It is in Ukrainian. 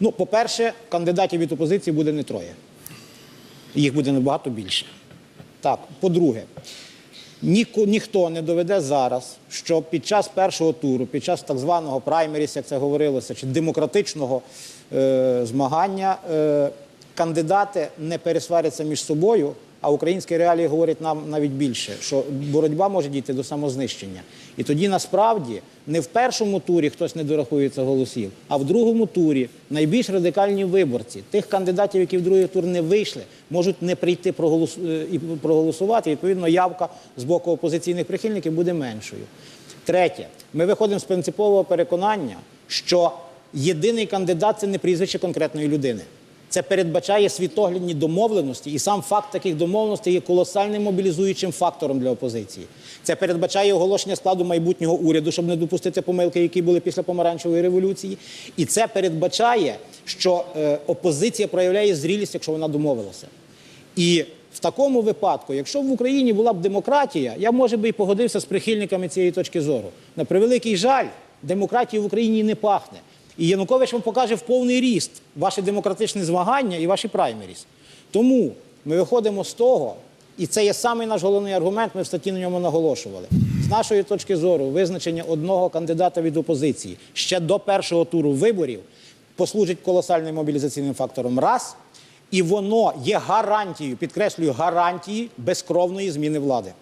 Ну, по-перше, кандидатів від опозиції буде не троє. Їх буде набагато більше. Так, по-друге, ніко- ніхто не доведе зараз, що під час першого туру, під час так званого праймеріс, як це говорилося, чи демократичного е, змагання, е, кандидати не пересваряться між собою. А українські реалії говорять нам навіть більше, що боротьба може дійти до самознищення. І тоді насправді не в першому турі хтось не дорахується голосів, а в другому турі найбільш радикальні виборці тих кандидатів, які в другий тур не вийшли, можуть не прийти проголос... е, і проголосувати. Відповідно, явка з боку опозиційних прихильників буде меншою. Третє, ми виходимо з принципового переконання, що єдиний кандидат це не прізвище конкретної людини. Це передбачає світоглядні домовленості, і сам факт таких домовленостей є колосальним мобілізуючим фактором для опозиції. Це передбачає оголошення складу майбутнього уряду, щоб не допустити помилки, які були після помаранчевої революції. І це передбачає, що е, опозиція проявляє зрілість, якщо вона домовилася. І в такому випадку, якщо в Україні була б демократія, я може би і погодився з прихильниками цієї точки зору. На превеликий жаль, демократії в Україні не пахне. І Янукович вам покаже в повний ріст ваше демократичне змагання і ваші праймеріс. Тому ми виходимо з того, і це є самий наш головний аргумент, ми в статті на ньому наголошували. З нашої точки зору, визначення одного кандидата від опозиції ще до першого туру виборів послужить колосальним мобілізаційним фактором раз, і воно є гарантією, підкреслюю, гарантією безкровної зміни влади.